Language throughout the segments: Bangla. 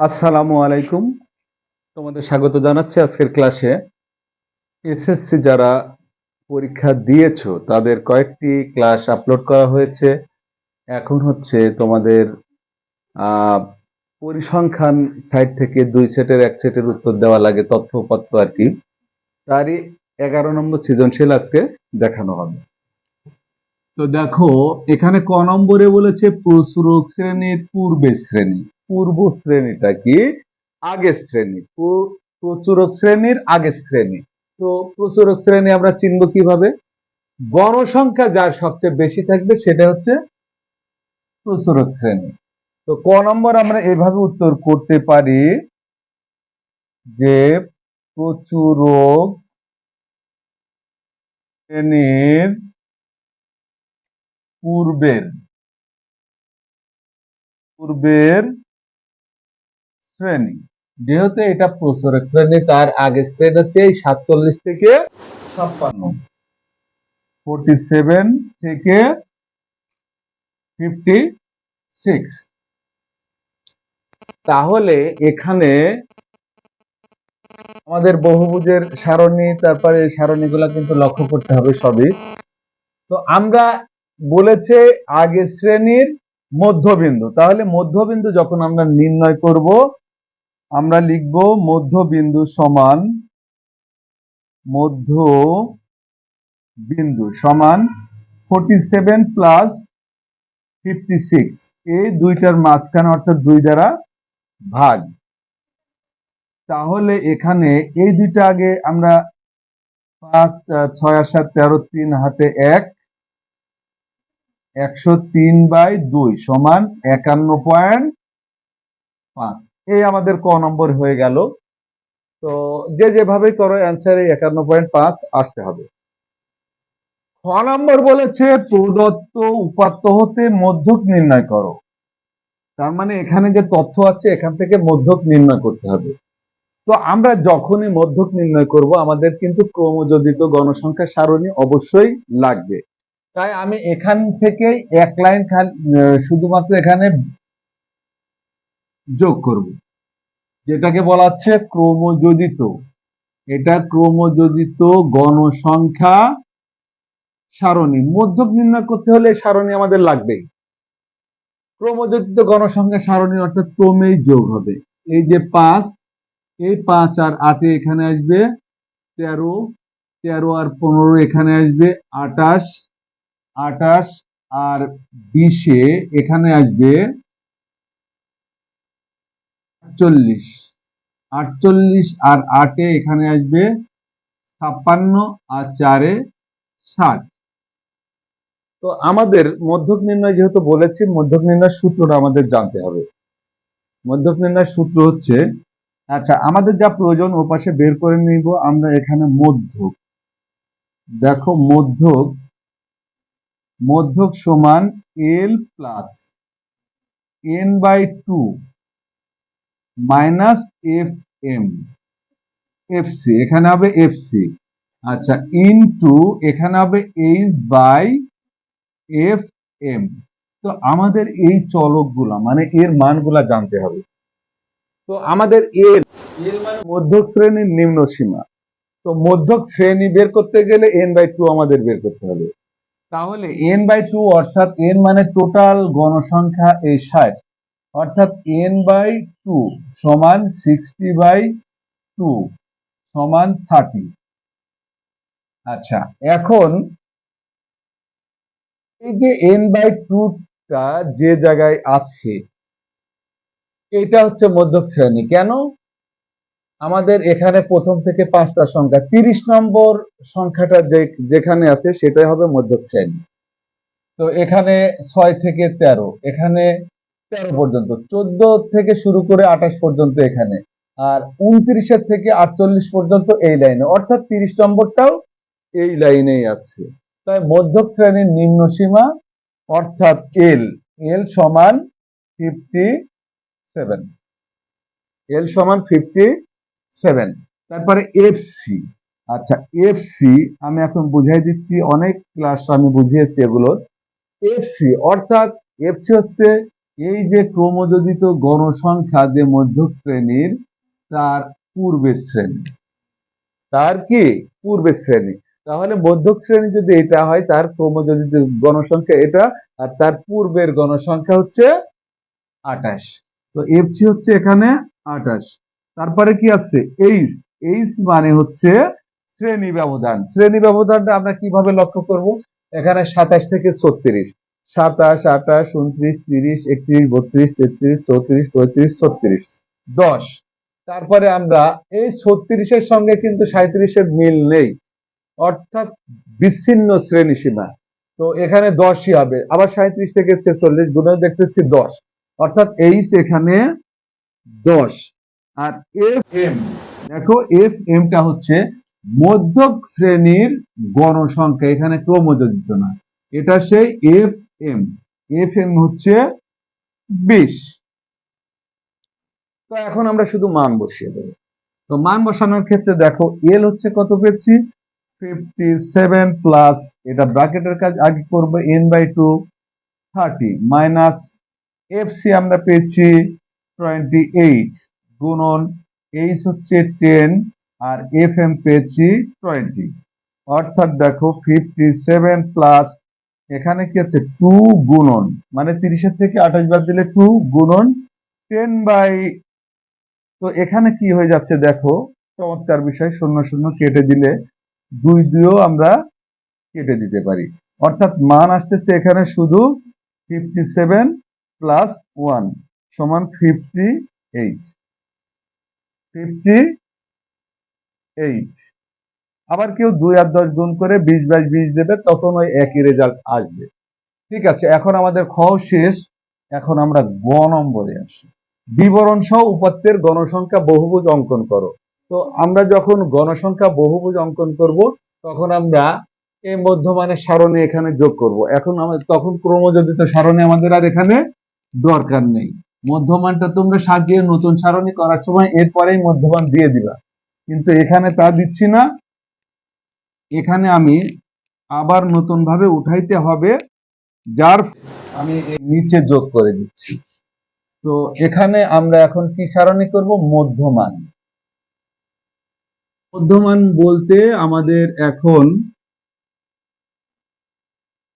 আসসালামু আলাইকুম। তোমাদের স্বাগত জানাচ্ছি আজকের ক্লাসে এসএসসি যারা পরীক্ষা দিয়েছ, তাদের কয়েকটি ক্লাস আপলোড করা হয়েছে। এখন হচ্ছে তোমাদের পরিসংখ্যান সাইট থেকে দুই সেটের এক সেটের উত্তর দেওয়া লাগে, তথ্যপত্র আর কি। তারই এগারো নম্বর সৃজনশীল আজকে দেখানো হবে। তো দেখো, এখানে ক নম্বরে বলেছে প্রচুরক শ্রেণির পূর্বের শ্রেণি। পূর্ব শ্রেণীটা কি? আগের শ্রেণি। প্র- প্রচুরক শ্রেণির আগের শ্রেণি। তো প্রচুরক শ্রেণি আমরা চিনব কীভাবে? গণসংখ্যা যার সবচেয়ে বেশি থাকবে সেটা হচ্ছে প্রচুরক শ্রেণি। তো ক নম্বর আমরা এভাবে উত্তর করতে পারি যে প্রচুরক শ্রেণির পূর্বের পূর্বের শ্রেণি। যেহেতু এটা প্রচুরক শ্রেণি, তার আগের শ্রেণি হচ্ছে এই সাতচল্লিশ থেকে ছাপ্পান্ন। ফোরটি সেভেন থেকে ফিফটি সিক্স তাহলে এখানে আমাদের বহুভুজের সারণী, তারপরে সারণীগুলা কিন্তু লক্ষ্য করতে হবে সবই। তো আমরা বলেছে আগে শ্রেণির মধ্যবিন্দু। তাহলে মধ্যবিন্দু যখন আমরা নির্ণয় করব, আমরা লিখব মধ্যবিন্দু সমান মধ্য বিন্দু সমান forty seven plus fifty six এই দুইটার মাঝখানে অর্থাৎ দুই দ্বারা ভাগ। তাহলে এখানে এই দুইটা আগে আমরা পাঁচ ছয় আর সাত, তেরো, তিন, হাতে এক একশো তিন বাই দুই সমান একান্ন পয়েন্ট পাঁচ। এই আমাদের ক নম্বর হয়ে গেল। তো যে যেভাবে করো অ্যান্সারে একান্ন পয়েন্ট পাঁচ আসতে হবে। খ নম্বর বলেছে, প্রদত্ত উপাত্ত হতে মধ্যক নির্ণয় করো। তার মানে এখানে যে তথ্য আছে, এখান থেকে মধ্যক নির্ণয় করতে হবে। তো আমরা যখনই মধ্যক নির্ণয় করব, আমাদের কিন্তু ক্রমযোজিত গণসংখ্যা সারণী অবশ্যই লাগবে। তাই আমি এখান থেকে এক লাইন শুধুমাত্র এখানে যোগ করব। যেটাকে বলা হচ্ছে ক্রমযোজিত। এটা ক্রমযোজিত গণসংখ্যা সারণী। মধ্যক নির্ণয় করতে হলে সারণী আমাদের লাগবেই ক্রমযোজিত গণসংখ্যা সারণী অর্থাৎ ক্রমেই যোগ হবে। এই যে পাঁচ, এই পাঁচ আর আটে এখানে আসবে তেরো তেরো আর পনেরো এখানে আসবে আটাশ আটাশ আর বিশে এখানে আসবে আটচল্লিশ। আটচল্লিশ আর আটে এখানে আসবে ছাপ্পান্ন আর চারে ষাট। তো আমাদের মধ্যক নির্ণয় যেহেতু বলেছি, মধ্যক নির্ণয় সূত্রটা আমাদের জানতে হবে। মধ্যক নির্ণয় সূত্র হচ্ছে আচ্ছা আমাদের যা প্রয়োজন ও পাশে বের করে নিব, আমরা এখানে মধ্যক। দেখো, মধ্যক মধ্যক সমান L plus N by two minus F M F C এখানে হবে এফ সি আচ্ছা ইনটু এখানে হবে এইচ বাই এফ এম তো আমাদের এই চলকগুলা মানে এর মানগুলা জানতে হবে। তো আমাদের এর এর মানে মধ্যক শ্রেণির নিম্ন সীমা। তো মধ্যক শ্রেণি বের করতে গেলে এন বাই টু আমাদের বের করতে হবে। তাহলে এন বাই টু অর্থাৎ এন মানে টোটাল গণসংখ্যা এই ষাট। অর্থাৎ এন বাই টু সমান সিক্সটি বাই টু সমান থার্টি আচ্ছা এখন এই যে এন বাই টুটা যে জায়গায় আছে, এটা হচ্ছে মধ্যক শ্রেণি। কেন? আমাদের এখানে প্রথম থেকে পাঁচটা সংখ্যা। তিরিশ নম্বর সংখ্যাটা যে, যেখানে আছে সেটাই হবে মধ্যক শ্রেণি। তো এখানে ছয় থেকে তেরো, এখানে তেরো পর্যন্ত, চোদ্দ থেকে শুরু করে আঠাশ পর্যন্ত এখানে, আর উনত্রিশের থেকে আটচল্লিশ পর্যন্ত এই লাইনে। অর্থাৎ তিরিশ নম্বরটাও এই লাইনেই আছে। তাই মধ্যক শ্রেণির নিম্ন সীমা, অর্থাৎ এল এল সমান ফিফটি সেভেন এল সমান ফিফটি সেভেন তারপরে এফ সি আচ্ছা এফ সি আমি এখন বুঝাই দিচ্ছি, অনেক ক্লাস আমি বুঝিয়েছি এগুলো। এফ সি অর্থাৎ এফ সি হচ্ছে এই যে ক্রমযোজিত গণসংখ্যা যে মধ্যক শ্রেণির, তার পূর্বের শ্রেণি। তার কি? পূর্বের শ্রেণি। তাহলে মধ্যক শ্রেণি যদি এটা হয়, তার ক্রমযোজিত গণসংখ্যা এটা, আর তার পূর্বের গণসংখ্যা হচ্ছে আঠাশ। তো এফসি হচ্ছে এখানে আঠাশ। তারপরে কি আছে? এইচ এইচ মানে হচ্ছে শ্রেণি ব্যবধান। শ্রেণি ব্যবধানটা আমরা কীভাবে লক্ষ্য করব? এখানে সাতাশ থেকে ছত্রিশ। সাতাশ, আঠাশ উনত্রিশ তিরিশ, একত্রিশ, বত্রিশ, তেত্রিশ, চৌত্রিশ, পঁয়ত্রিশ, ছত্রিশ। দশ। তারপরে আমরা এই ছত্রিশের সঙ্গে কিন্তু সাঁত্রিশের মিল নেই। অর্থাৎ বিচ্ছিন্ন শ্রেণি সীমা। তো এখানে দশই হবে। আবার সাঁত্রিশ থেকে ছেচল্লিশ গুণ দেখতেছি দশ। অর্থাৎ এইচ এখানে দশ। আর এফ এম দেখো এফ এমটা হচ্ছে মধ্যক শ্রেণির গণসংখ্যা, এখানে ক্রমযোজিত না। এটা সেই এফ এম এফ এম হচ্ছে বিশ। তো এখন আমরা শুধু মান বসিয়ে দেবো। তো মান বসানোর ক্ষেত্রে দেখো এল হচ্ছে কত পেয়েছি? ফিফটি সেভেন প্লাস এটা ব্রাকেটের কাজ আগে করব N by two thirty minus F C আমরা পেয়েছি টোয়েন্টি এইট গুণন এইচ হচ্ছে টেন আর এফ এম পেয়েছি টোয়েন্টি অর্থাৎ দেখো ফিফটি সেভেন প্লাস এখানে কি আছে? টু গুণন। মানে তিরিশের থেকে আঠাশ বাদ দিলে টু গুণন টেন বাই তো এখানে কি হয়ে যাচ্ছে দেখো? চমৎকার বিষয়, শূন্য শূন্য কেটে দিলে দুই দুইও আমরা কেটে দিতে পারি। অর্থাৎ মান আসতেছে এখানে শুধু ফিফটি সেভেন প্লাস ওয়ান সমান ফিফটি এইট ফিফটি এইট আবার কেউ দুই আর দশ গুণ করে বিশ বাইশ বিশ দেবে, তখন ওই একই রেজাল্ট আসবে। ঠিক আছে, এখন আমাদের খ শেষ। এখন আমরা গ নম্বরে আসি। বিবরণ সহ উপাত্তের গণসংখ্যা বহুভুজ অঙ্কন করো। তো আমরা যখন গণসংখ্যা বহুভুজ অঙ্কন করব, তখন আমরা এই মধ্যমানের সারণী এখানে যোগ করব। এখন আমাদের তখন ক্রমযোজিত সারণী আমাদের আর এখানে দরকার নেই। মধ্যমানটা তোমরা সাজিয়ে নতুন সারণী করার সময় এরপরেই মধ্যমান দিয়ে দিবা। কিন্তু এখানে তা দিচ্ছি না। এখানে আমি আবার নতুন ভাবে উঠাইতে হবে, যার আমি নিচে যোগ করে দিচ্ছি। তো এখানে আমরা এখন কি সারণী করব? মধ্যমান। মধ্যমান বলতে আমাদের এখন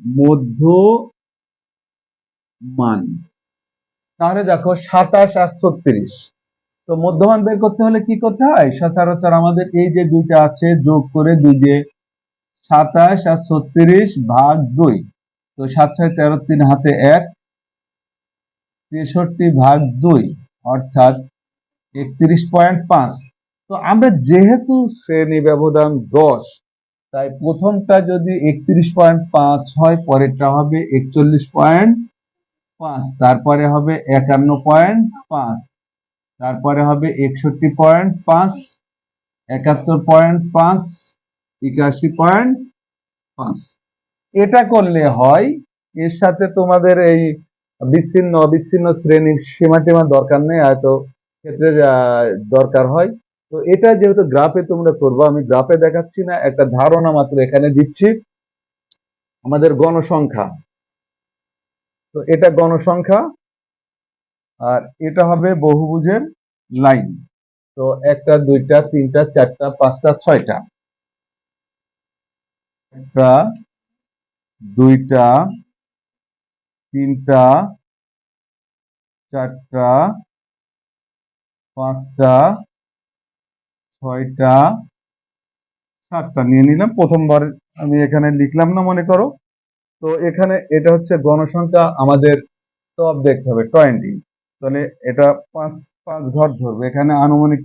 মধ্য মান তাহলে দেখো সাতাশ আর ছত্রিশ। তো মধ্যমান বের করতে হলে কি করতে হয়? সচরাচর আমাদের এই যে দুইটা আছে, যোগ করে দুই যে সাতাশ আর ছত্রিশ ভাগ দুই। তো সাত, ছয়, তেরো, তিন, হাতে এক, তেষট্টি ভাগ দুই, অর্থাৎ একত্রিশ পয়েন্ট পাঁচ। তো আমরা যেহেতু শ্রেণি ব্যবধান দশ, তাই প্রথমটা যদি একত্রিশ পয়েন্ট পাঁচ হয়, পরেরটা হবে একচল্লিশ পয়েন্ট পাঁচ। তারপরে হবে একান্ন পয়েন্ট পাঁচ। তারপরে হবে একষট্টি পয়েন্ট পাঁচ। একাত্তর পয়েন্ট পাঁচ। একাশি পয়েন্ট পাঁচ। এটা করলে হয়, এর সাথে তোমাদের এই বিচ্ছিন্ন, অবিচ্ছিন্ন শ্রেণির সীমা টিমা দরকার নেই, হয়তো ক্ষেত্রে দরকার হয়। তো এটা যেহেতু গ্রাফে তোমরা করব, আমি গ্রাফে দেখাচ্ছি না, একটা ধারণা মাত্র এখানে দিচ্ছি। আমাদের গণসংখ্যা। তো এটা গণসংখ্যা আর এটা হবে বহুভুজের লাইন। তো একটা, দুইটা, তিনটা, চারটা, পাঁচটা, ছয়টা। একটা, দুইটা, তিনটা, চারটা, পাঁচটা, ছয়টা, সাতটা। নিয়ে নিলাম। প্রথমবার আমি এখানে লিখলাম না, মনে করো। তো এখানে এটা হচ্ছে গণসংখ্যা আমাদের টপ দেখতে হবে টোয়েন্টি তাহলে এটা পাঁচ পাঁচ ঘর ধরবে। এখানে আনুমানিক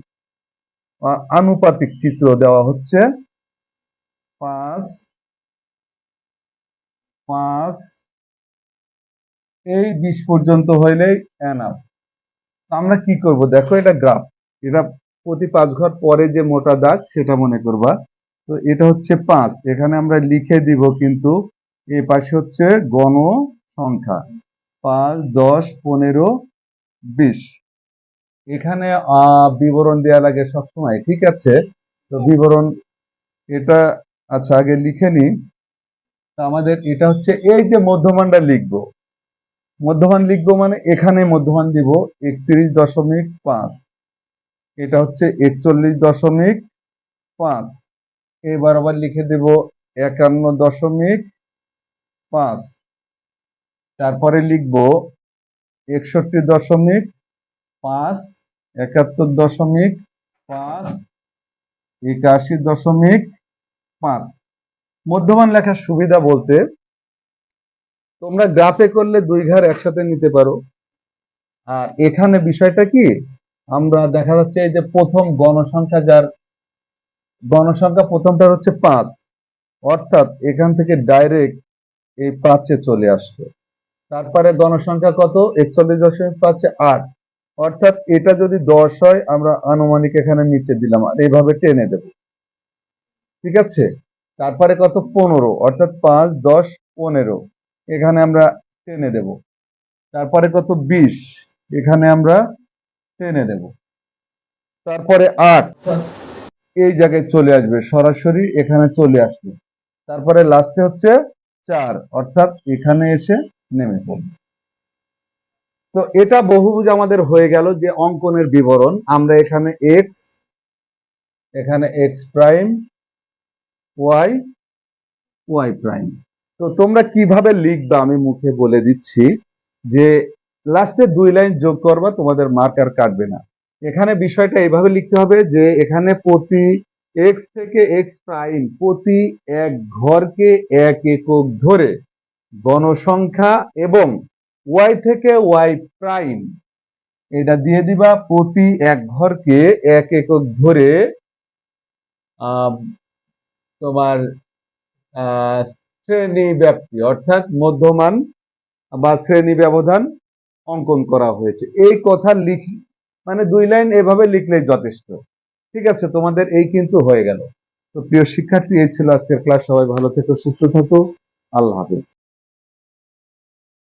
আনুপাতিক চিত্র দেওয়া হচ্ছে। পাঁচ পাঁচ, এই বিশ পর্যন্ত হইলেই এনাফ আমরা কি করব? দেখো এটা গ্রাফ এটা প্রতি পাঁচ ঘর পরে যে মোটা দাগ, সেটা মনে করবা। তো এটা হচ্ছে পাঁচ। এখানে আমরা লিখে দিব কিন্তু এই পাশে হচ্ছে গণ সংখ্যা পাঁচ, দশ, পনেরো, বিশ। এখানে বিবরণ দেওয়া লাগে সবসময়, ঠিক আছে? তো বিবরণ, এটা আচ্ছা আগে লিখে নি আমাদের এটা হচ্ছে, এই যে মধ্যমানটা লিখব। মধ্যমান লিখব মানে এখানে মধ্যমান দিব, একত্রিশ দশমিক পাঁচ। এটা হচ্ছে একচল্লিশ দশমিক পাঁচ। এবার আবার লিখে দেব একান্ন দশমিক পাঁচ। তারপরে লিখব একষট্টি দশমিক পাঁচ, একাত্তর দশমিক পাঁচ, একাশি দশমিক পাঁচ। মধ্যমান লেখার সুবিধা বলতে তোমরা গ্রাফে করলে দুই ঘর একসাথে নিতে পারো। আর এখানে বিষয়টা কি? আমরা দেখা যাচ্ছে এই যে প্রথম গণসংখ্যা যার গণসংখ্যা প্রথমটার হচ্ছে পাঁচ। অর্থাৎ এখান থেকে ডাইরেক্ট এই পাঁচে চলে আসলো। তারপরে গণসংখ্যা কত? একচল্লিশ দশমিক পাঁচে আট। অর্থাৎ এটা যদি দশ হয়, আমরা আনুমানিক এখানে নিচে দিলাম। আর এইভাবে টেনে দেব। ঠিক আছে? তারপরে কত? পনেরো। অর্থাৎ পাঁচ, দশ, পনেরো। এখানে আমরা টেনে দেব। তারপরে কত? বিশ। এখানে আমরা টেনে দেব। তারপরে আট। এই জায়গায় চলে আসবে। সরাসরি এখানে চলে আসবে। তারপরে লাস্টে হচ্ছে চার, অর্থাৎ এখানে এসে নেমে পড়বে তো এটা বহুভুজ আমাদের হয়ে গেল যে অঙ্কনের বিবরণ। আমরা এখানে এক্স এখানে X prime Y Y prime তো তোমরা কীভাবে লিখবা আমি মুখে বলে দিচ্ছি যে লাস্টে দুই লাইন যোগ করবা, তোমাদের মার্ক আর কাটবে না। এখানে বিষয়টা এইভাবে লিখতে হবে যে এখানে প্রতি এক্স থেকে এক্স প্রাইম প্রতি এক ঘরকে এক একক ধরে গণসংখ্যা এবং ওয়াই থেকে ওয়াই প্রাইম এটা দিয়ে দিবা প্রতি এক ঘরকে এক একক ধরে তোমার শ্রেণি ব্যাপ্তি অর্থাৎ মধ্যমান বা শ্রেণি ব্যবধান অঙ্কন করা হয়েছে। এই কথা লিখ মানে দুই লাইন এভাবে লিখলেই যথেষ্ট। ঠিক আছে, তোমাদের এই কিন্তু হয়ে গেল। তো প্রিয় শিক্ষার্থী, এই ছিল আজকের ক্লাস। সবাই ভালো থেকো, সুস্থ থাকো। আল্লাহ হাফেজ।